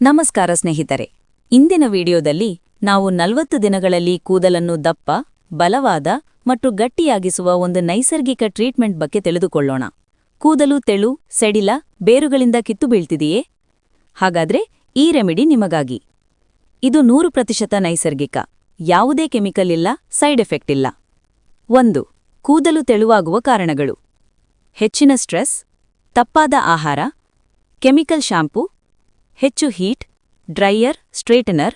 ನಮಸ್ಕಾರ ಸ್ನೇಹಿತರೆ. ಇಂದಿನ ವಿಡಿಯೋದಲ್ಲಿ ನಾವು ನಲವತ್ತು ದಿನಗಳಲ್ಲಿ ಕೂದಲನ್ನು ದಪ್ಪ, ಬಲವಾದ ಮತ್ತು ಗಟ್ಟಿಯಾಗಿಸುವ ಒಂದು ನೈಸರ್ಗಿಕ ಟ್ರೀಟ್ಮೆಂಟ್ ಬಗ್ಗೆ ತಿಳಿದುಕೊಳ್ಳೋಣ. ಕೂದಲು ತೆಳು, ಸೆಡಿಲ, ಬೇರುಗಳಿಂದ ಕಿತ್ತು ಬೀಳ್ತಿದೆಯೇ? ಹಾಗಾದ್ರೆ ಈ ರೆಮಿಡಿ ನಿಮಗಾಗಿ. ಇದು ನೂರು ಪ್ರತಿಶತ ನೈಸರ್ಗಿಕ. ಯಾವುದೇ ಕೆಮಿಕಲ್ ಇಲ್ಲ, ಸೈಡ್ ಎಫೆಕ್ಟ್ ಇಲ್ಲ. ಒಂದು, ಕೂದಲು ತೆಳುವಾಗುವ ಕಾರಣಗಳು. ಹೆಚ್ಚಿನ ಸ್ಟ್ರೆಸ್, ತಪ್ಪಾದ ಆಹಾರ, ಕೆಮಿಕಲ್ ಶಾಂಪೂ ಹೆಚ್ಚು ಹೀಟ್, ಡ್ರೈಯರ್, ಸ್ಟ್ರೇಟನರ್,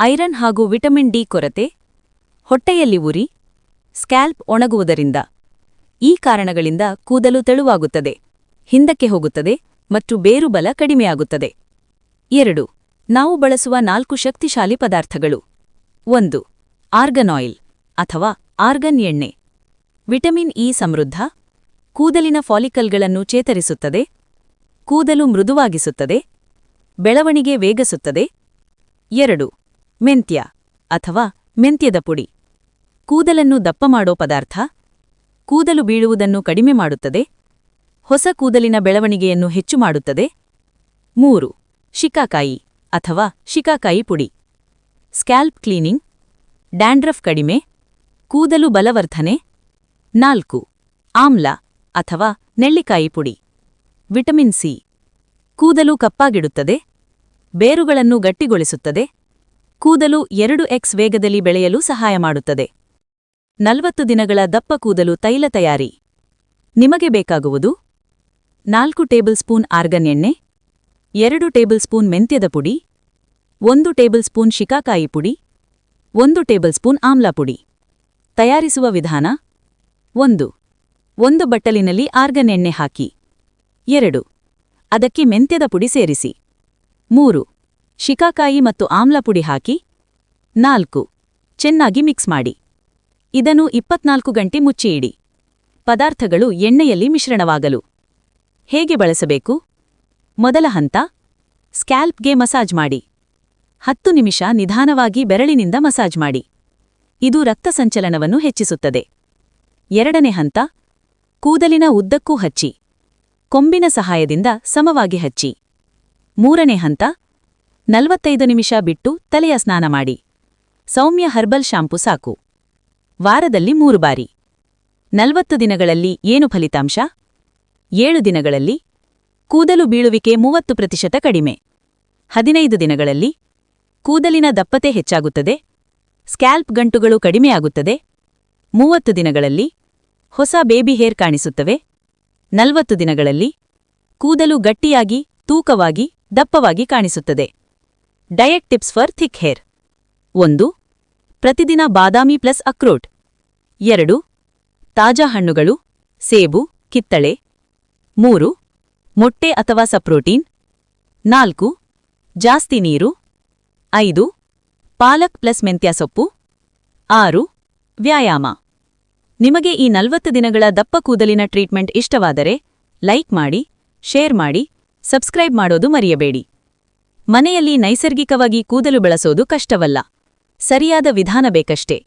ಐರನ್ ಹಾಗೂ ವಿಟಮಿನ್ ಡಿ ಕೊರತೆ, ಹೊಟ್ಟೆಯಲ್ಲಿ ಉರಿ, ಸ್ಕ್ಯಾಲ್ಪ್ ಒಣಗುವುದರಿಂದ. ಈ ಕಾರಣಗಳಿಂದ ಕೂದಲು ತೆಳುವಾಗುತ್ತದೆ, ಹಿಂದಕ್ಕೆ ಹೋಗುತ್ತದೆ ಮತ್ತು ಬೇರುಬಲ ಕಡಿಮೆಯಾಗುತ್ತದೆ. ಎರಡು, ನಾವು ಬಳಸುವ ನಾಲ್ಕು ಶಕ್ತಿಶಾಲಿ ಪದಾರ್ಥಗಳು. ಒಂದು, ಆರ್ಗನ್ ಆಯಿಲ್ ಅಥವಾ ಆರ್ಗನ್ ಎಣ್ಣೆ. ವಿಟಮಿನ್ ಇ ಸಮೃದ್ಧ, ಕೂದಲಿನ ಫಾಲಿಕಲ್ಗಳನ್ನು ಚೇತರಿಸುತ್ತದೆ, ಕೂದಲು ಮೃದುವಾಗಿಸುತ್ತದೆ ಬೆಳವಣಿಗೆ ವೇಗಸುತ್ತದೆ. ಎರಡು, ಮೆಂತ್ಯ ಅಥವಾ ಮೆಂತ್ಯದ ಪುಡಿ. ಕೂದಲನ್ನು ದಪ್ಪ ಮಾಡೋ ಪದಾರ್ಥ. ಕೂದಲು ಬೀಳುವುದನ್ನು ಕಡಿಮೆ ಮಾಡುತ್ತದೆ. ಹೊಸ ಕೂದಲಿನ ಬೆಳವಣಿಗೆಯನ್ನು ಹೆಚ್ಚು ಮಾಡುತ್ತದೆ. ಮೂರು, ಶಿಕಾಕಾಯಿ ಅಥವಾ ಶಿಕಾಕಾಯಿ ಪುಡಿ. Scalp cleaning. ಡ್ಯಾಂಡ್ರಫ್ ಕಡಿಮೆ. ಕೂದಲು ಬಲವರ್ಧನೆ. ನಾಲ್ಕು, ಆಮ್ಲ ಅಥವಾ ನೆಲ್ಲಿಕಾಯಿ ಪುಡಿ. Vitamin C. ಕೂದಲು ಕಪ್ಪಾಗಿಡುತ್ತದೆ, ಬೇರುಗಳನ್ನು ಗಟ್ಟಿಗೊಳಿಸುತ್ತದೆ, ಕೂದಲು ಎರಡು ಎಕ್ಸ್ ವೇಗದಲ್ಲಿ ಬೆಳೆಯಲು ಸಹಾಯ ಮಾಡುತ್ತದೆ. ನಲವತ್ತು ದಿನಗಳ ದಪ್ಪ ಕೂದಲು ತೈಲ ತಯಾರಿ. ನಿಮಗೆ ಬೇಕಾಗುವುದು ನಾಲ್ಕು ಟೇಬಲ್ ಸ್ಪೂನ್ ಆರ್ಗನ್ ಎಣ್ಣೆ, ಎರಡು ಟೇಬಲ್ ಸ್ಪೂನ್ ಮೆಂತ್ಯದ ಪುಡಿ, ಒಂದು ಟೇಬಲ್ ಸ್ಪೂನ್ ಶಿಕಾಕಾಯಿ ಪುಡಿ, ಒಂದು ಟೇಬಲ್ ಸ್ಪೂನ್ ಆಮ್ಲ ಪುಡಿ. ತಯಾರಿಸುವ ವಿಧಾನ ಒಂದು. ಒಂದು ಬಟ್ಟಲಿನಲ್ಲಿ ಆರ್ಗನ್ ಎಣ್ಣೆ ಹಾಕಿ. ಎರಡು. ಅದಕ್ಕೆ ಮೆಂತ್ಯದ ಪುಡಿ ಸೇರಿಸಿ. ಮೂರು, ಶಿಕಾಕಾಯಿ ಮತ್ತು ಆಮ್ಲ ಪುಡಿ ಹಾಕಿ. ನಾಲ್ಕು, ಚೆನ್ನಾಗಿ ಮಿಕ್ಸ್ ಮಾಡಿ. ಇದನ್ನು ಇಪ್ಪತ್ನಾಲ್ಕು ಗಂಟೆ ಮುಚ್ಚಿಯಿಡಿ. ಪದಾರ್ಥಗಳು ಎಣ್ಣೆಯಲ್ಲಿ ಮಿಶ್ರಣವಾಗಲು. ಹೇಗೆ ಬಳಸಬೇಕು? ಮೊದಲ ಹಂತ, ಸ್ಕ್ಯಾಲ್ಪ್ಗೆ ಮಸಾಜ್ ಮಾಡಿ. ಹತ್ತು ನಿಮಿಷ ನಿಧಾನವಾಗಿ ಬೆರಳಿನಿಂದ ಮಸಾಜ್ ಮಾಡಿ. ಇದು ರಕ್ತ ಸಂಚಲನವನ್ನು ಹೆಚ್ಚಿಸುತ್ತದೆ. ಎರಡನೇ ಹಂತ, ಕೂದಲಿನ ಉದ್ದಕ್ಕೂ ಹಚ್ಚಿ. ಕೊಂಬಿನ ಸಹಾಯದಿಂದ ಸಮವಾಗಿ ಹಚ್ಚಿ. ಮೂರನೇ ಹಂತ, ನಲವತ್ತೈದು ನಿಮಿಷ ಬಿಟ್ಟು ತಲೆಯ ಸ್ನಾನ ಮಾಡಿ. ಸೌಮ್ಯ ಹರ್ಬಲ್ ಶಾಂಪು ಸಾಕು. ವಾರದಲ್ಲಿ ಮೂರು ಬಾರಿ. ನಲವತ್ತು ದಿನಗಳಲ್ಲಿ ಏನು ಫಲಿತಾಂಶ? ಏಳು ದಿನಗಳಲ್ಲಿ ಕೂದಲು ಬೀಳುವಿಕೆ ಮೂವತ್ತು ಪ್ರತಿಶತ ಕಡಿಮೆ. ಹದಿನೈದು ದಿನಗಳಲ್ಲಿ ಕೂದಲಿನ ದಪ್ಪತೆ ಹೆಚ್ಚಾಗುತ್ತದೆ. ಸ್ಕ್ಯಾಲ್ಪ್ ಗಂಟುಗಳು ಕಡಿಮೆಯಾಗುತ್ತದೆ. ಮೂವತ್ತು ದಿನಗಳಲ್ಲಿ ಹೊಸ ಬೇಬಿ ಹೇರ್ ಕಾಣಿಸುತ್ತವೆ. ನಲವತ್ತು ದಿನಗಳಲ್ಲಿ ಕೂದಲು ಗಟ್ಟಿಯಾಗಿ, ತೂಕವಾಗಿ, ದಪ್ಪವಾಗಿ ಕಾಣಿಸುತ್ತದೆ. Diet tips for thick hair. ಒಂದು, ಪ್ರತಿದಿನ ಬಾದಾಮಿ ಪ್ಲಸ್ ಅಕ್ರೋಟ್ ಎರಡು, ತಾಜಾ ಹಣ್ಣುಗಳು, ಸೇಬು, ಕಿತ್ತಳೆ. ಮೂರು, ಮೊಟ್ಟೆ ಅಥವಾ ಸಪ್ರೋಟೀನ್. ನಾಲ್ಕು, ಜಾಸ್ತಿ ನೀರು. ಐದು, ಪಾಲಕ್ ಪ್ಲಸ್ ಮೆಂತ್ಯ ಸೊಪ್ಪು. ಆರು, ವ್ಯಾಯಾಮ. ನಿಮಗೆ ಈ ನಲವತ್ತು ದಿನಗಳ ದಪ್ಪ ಕೂದಲಿನ ಟ್ರೀಟ್ಮೆಂಟ್ ಇಷ್ಟವಾದರೆ ಲೈಕ್ ಮಾಡಿ, ಶೇರ್ ಮಾಡಿ, ಸಬ್ಸ್ಕ್ರೈಬ್ ಮಾಡೋದು ಮರೆಯಬೇಡಿ. ಮನೆಯಲ್ಲಿ ನೈಸರ್ಗಿಕವಾಗಿ ಕೂದಲು ಬೆಳೆಸೋದು ಕಷ್ಟವಲ್ಲ. ಸರಿಯಾದ ವಿಧಾನ ಬೇಕಷ್ಟೇ.